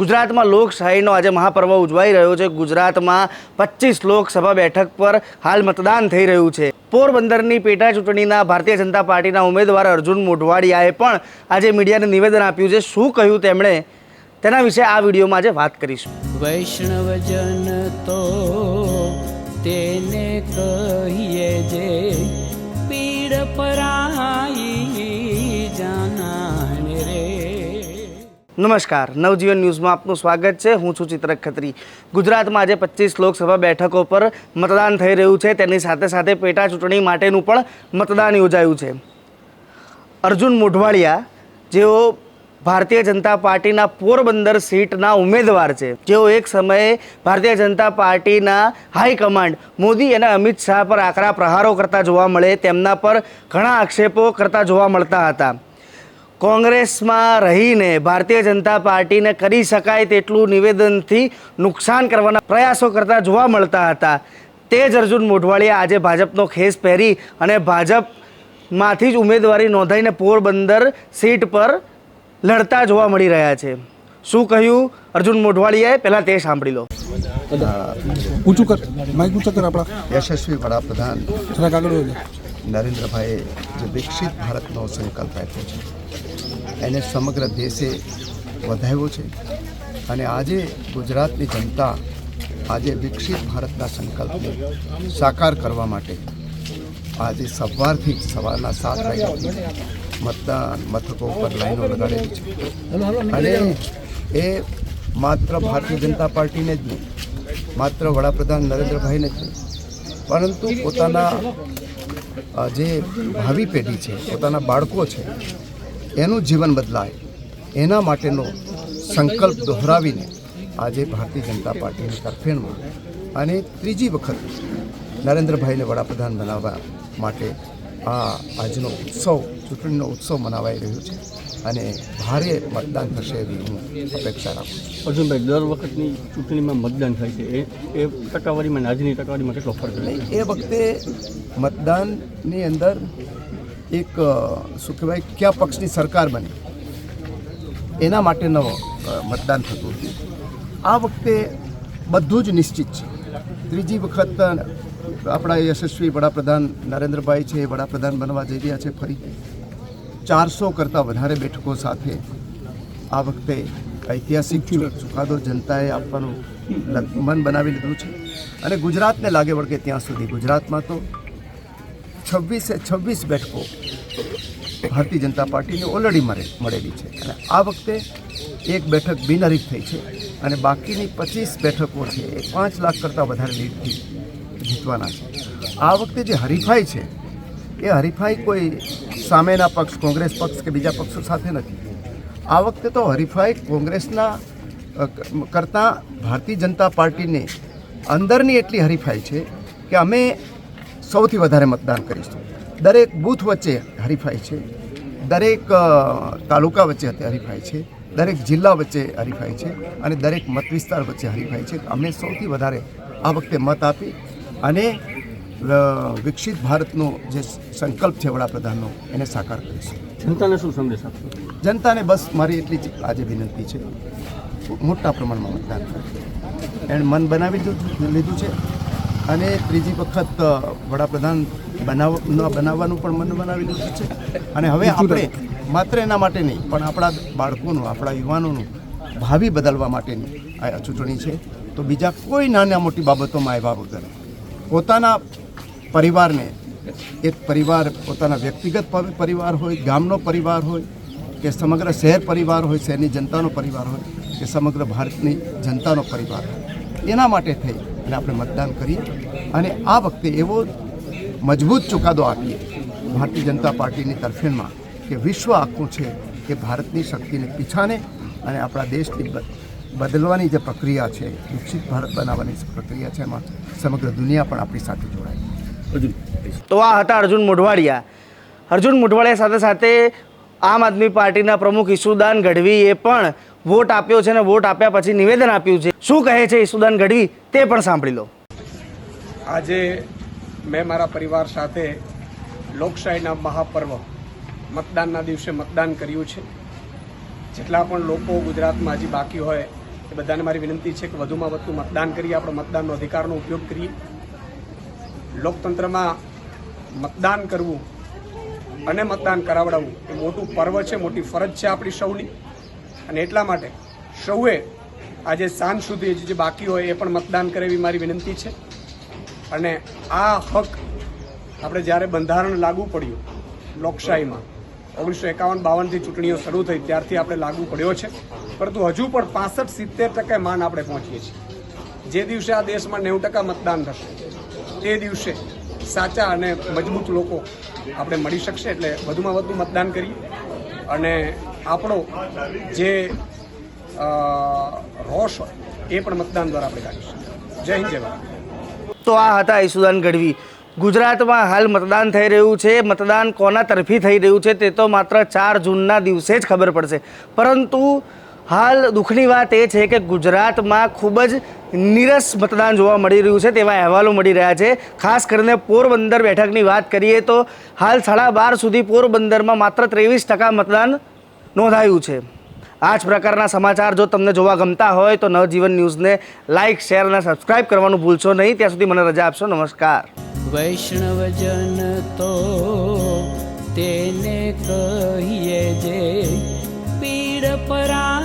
ગુજરાતમાં લોકશાહીનો આજે મહાપર્વ ઉજવાઈ રહ્યો છે. ગુજરાતમાં પચીસ લોકસભા બેઠક પર હાલ મતદાન થઈ રહ્યું છે. પોરબંદરની પેટા ચૂંટણીના ભારતીય જનતા પાર્ટીના ઉમેદવાર અર્જુન મોઢવાડિયાએ પણ આજે મીડિયાને નિવેદન આપ્યું છે. શું કહ્યું તેમણે? તેના વિશે આ વિડીયોમાં આજે વાત કરીશું. વૈષ્ણવજન તો તેને કહીએ જે પીડ પરાઈ નમસ્કાર. નવજીવન ન્યૂઝમાં આપનું સ્વાગત છે. હું છું ચિત્રક ખત્રી. ગુજરાતમાં આજે પચીસ લોકસભા બેઠકો પર મતદાન થઈ રહ્યું છે. તેની સાથે સાથે પેટા ચૂંટણી માટેનું પણ મતદાન યોજાયું છે. અર્જુન મોઢવાડિયા, જેઓ ભારતીય જનતા પાર્ટીના પોરબંદર સીટના ઉમેદવાર છે. જેઓ એક સમયે ભારતીય જનતા પાર્ટીના હાઈકમાન્ડ મોદી અને અમિત શાહ પર આકરા પ્રહારો કરતા જોવા મળે, તેમના પર ઘણા આક્ષેપો કરતા જોવા મળતા હતા. કોંગ્રેસમાં રહીને ભારતીય જનતા પાર્ટીને કરી શકાય તેટલું નિવેદનથી નુકસાન કરવાના પ્રયાસો કરતા જોવા મળતા હતા. તે જ અર્જુન મોઢવાળીએ આજે ભાજપનો ખેસ પહેરી અને ભાજપમાંથી જ ઉમેદવારી નોંધાઈને પોરબંદર સીટ પર લડતા જોવા મળી રહ્યા છે. શું કહ્યું અર્જુન મોઢવાળીએ પહેલાં તે સાંભળી લો. ઊંચું કર. માઇક ઊંચું કર આપણા. યશસ્વી વડાપ્રધાન નરેન્દ્રભાઈએ જે વિકસિત ભારતનો સંકલ્પ આપ્યો છે. એને સમગ્ર દેશે વધાવ્યો છે. અને આજે ગુજરાતની જનતા આજે વિકસિત ભારતના સંકલ્પને સાકાર કરવા માટે આજે સવારથી સવારના સાત વાગ્યાથી મતદાન મથકો ઉપર લાઈનો લગાડેલી છે. અને એ માત્ર ભારતીય જનતા પાર્ટીને જ નહીં, માત્ર વડાપ્રધાન નરેન્દ્રભાઈને જ નહીં, પરંતુ પોતાના જે ભાવિ પેઢી છે, પોતાના બાળકો છે એનું જીવન બદલાય. એના માટેનો સંકલ્પ દોહરાવીને આજે ભારતીય જનતા પાર્ટીની તરફેણમાં અને ત્રીજી વખત નરેન્દ્રભાઈને વડાપ્રધાન બનાવવા માટે આ આજનો ઉત્સવ ચૂંટણીનો ઉત્સવ મનાવાઈ રહ્યો છે અને ભારે મતદાન થશે એવી હું અપેક્ષા રાખું છું. અર્જુનભાઈ દર વખતની ચૂંટણીમાં મતદાન થાય છે. એ એ ટકાવારીમાં આજની ટકાવારીમાં કેટલો ફરક નહીં એ વખતે મતદાનની અંદર એક શું કહેવાય, કયા પક્ષની સરકાર બની? એના માટેનો મતદાન થતું હતું. આ વખતે બધું જ નિશ્ચિત છે. ત્રીજી વખત આપણા યશસ્વી વડાપ્રધાન નરેન્દ્રભાઈ છે, એ વડાપ્રધાન બનવા જઈ રહ્યા છે ફરી. ચારસો કરતાં વધારે બેઠકો સાથે આ વખતે ઐતિહાસિક ચુકાદો જનતાએ આપવાનું મન બનાવી લીધું છે. અને ગુજરાતને લાગે વળગે ત્યાં સુધી. ગુજરાતમાં તો છવ્વીસે છવ્વીસ બેઠકો ભારતીય જનતા પાર્ટીને ઓલરેડી મળે મળેલી છે. અને આ વખતે એક બેઠક બિનહરીફ થઈ છે અને બાકીની પચીસ બેઠકો છે એ પાંચ લાખ કરતાં વધારે લીડથી જીતવાના છે. આ વખતે જે હરીફાઈ છે, એ હરીફાઈ કોઈ સામેના પક્ષ, કોંગ્રેસ પક્ષ કે બીજા પક્ષો સાથે નથી. આ વખતે તો હરીફાઈ કોંગ્રેસના કરતાં ભારતીય જનતા પાર્ટીને અંદરની એટલી હરીફાઈ છે કે અમે સૌથી વધારે મતદાન કરીશું. દરેક બૂથ વચ્ચે હરીફાઈ છે. દરેક તાલુકા વચ્ચે હરીફાઈ છે. દરેક જિલ્લા વચ્ચે હરીફાઈ છે અને દરેક મત વિસ્તાર વચ્ચે હરીફાઈ છે. અમે સૌથી વધારે આ વખતે મત આપી અને વિકસિત ભારતનો જે સંકલ્પ છે વડાપ્રધાનનો એને સાકાર કરીશું. જનતાને શું સંદેશ આપશો? જનતાને બસ મારી એટલી જ આજે વિનંતી છે. મોટા પ્રમાણમાં મતદાન કરે એણે મન બનાવી લીધું છે. અને ત્રીજી વખત વડાપ્રધાન બનાવ બનાવવાનું પણ મન બનાવી દીધું છે. અને હવે આપણે માત્ર એના માટે નહીં પણ આપણા બાળકોનું આપણા યુવાનોનું ભાવિ બદલવા માટેની આ ચૂંટણી છે. તો બીજા કોઈ નાના મોટી બાબતોમાં આવ્યા વગર પોતાના પરિવારને એક પરિવાર પોતાના વ્યક્તિગત પર- પરિવાર હોય ગામનો પરિવાર હોય કે સમગ્ર શહેર પરિવાર હોય શહેરની જનતાનો પરિવાર હોય કે સમગ્ર ભારતની જનતાનો પરિવાર હોય એના માટે થઈ અને આપણે મતદાન કરી અને આ વખતે એવો મજબૂત ચુકાદો આપીએ ભારતીય જનતા પાર્ટીની તરફેણમાં કે વિશ્વ આખું છે કે ભારતની શક્તિને પીછાને અને આપણા દેશની બદલવાની જે પ્રક્રિયા છે, વિકસિત ભારત બનાવવાની પ્રક્રિયા છે, એમાં સમગ્ર દુનિયા પણ આપણી સાથે જોડાય. તો આ હતા અર્જુન મોઢવાડિયા. અર્જુન મોઢવાડિયા સાથે સાથે આમ આદમી પાર્ટીના પ્રમુખ ઈસુદાન ગઢવીએ પણ વોટ આપ્યો છે અને વોટ આપ્યા પછી નિવેદન આપ્યું છે. શું કહે છે ઈસુદાન ગઢવી? તે પણ સાંભળી લો. આજે મેં મારા પરિવાર સાથે લોકશાહીના મહાપર્વ મતદાનના દિવસે મતદાન કર્યું છે. જેટલા પણ લોકો ગુજરાતમાં હજી બાકી હોય, એ બધાને મારી વિનંતી છે કે વધુમાં વધુ મતદાન કરીએ, આપણે મતદાનનો અધિકારનો ઉપયોગ કરીએ. લોકતંત્રમાં મતદાન કરવું અને મતદાન કરાવડાવવું એ મોટું પર્વ છે, મોટી ફરજ છે આપણી સૌની. અને એટલા માટે સૌએ આજે સાંજ સુધી જે બાકી હોય એ પણ મતદાન કરે એવી મારી વિનંતી છે. અને આ હક આપણે જ્યારે બંધારણ લાગુ પડ્યું લોકશાહીમાં, ઓગણીસો એકાવન બાવનથી ચૂંટણીઓ શરૂ થઈ ત્યારથી આપણે લાગુ પડ્યો છે. પરંતુ હજુ પણ પાસઠ સિત્તેર ટકા માન આપણે પહોંચીએ છીએ. જે દિવસે આ દેશમાં નેવું ટકા મતદાન થશે, તે દિવસે સાચા અને મજબૂત લોકો આપણે મળી શકશે. એટલે વધુમાં વધુ મતદાન કરીએ. અને આપણો જે રોષ હોય, એ પણ મતદાન દ્વારા આપણે કાઢીશું. જય હિન્દ, જય ભારત. તો આ હતા ઈસુદાન ગઢવી. ગુજરાતમાં હાલ મતદાન થઈ રહ્યું છે. મતદાન કોના તરફી થઈ રહ્યું છે તે તો માત્ર ચાર જૂનના દિવસે જ ખબર પડશે. પરંતુ હાલ દુઃખની વાત એ છે કે ગુજરાતમાં ખૂબ જ નીરસ મતદાન જોવા મળી રહ્યું છે તેવા અહેવાલો મળી રહ્યા છે. ખાસ કરીને પોરબંદર બેઠકની વાત કરીએ તો હાલ સાડા બાર સુધી પોરબંદરમાં માત્ર ત્રેવીસ ટકા મતદાન નોંધાયું છે. આ જ પ્રકારના સમાચાર જો તમને જોવા ગમતા હોય તો નવજીવન ન્યૂઝને લાઇક શેર અને સબસ્ક્રાઇબ કરવાનું ભૂલશો નહીં. ત્યાં સુધી મને રજા આપશો. નમસ્કાર. વૈષ્ણવજન તો તેને કહીએ જે પીડ પરાઈ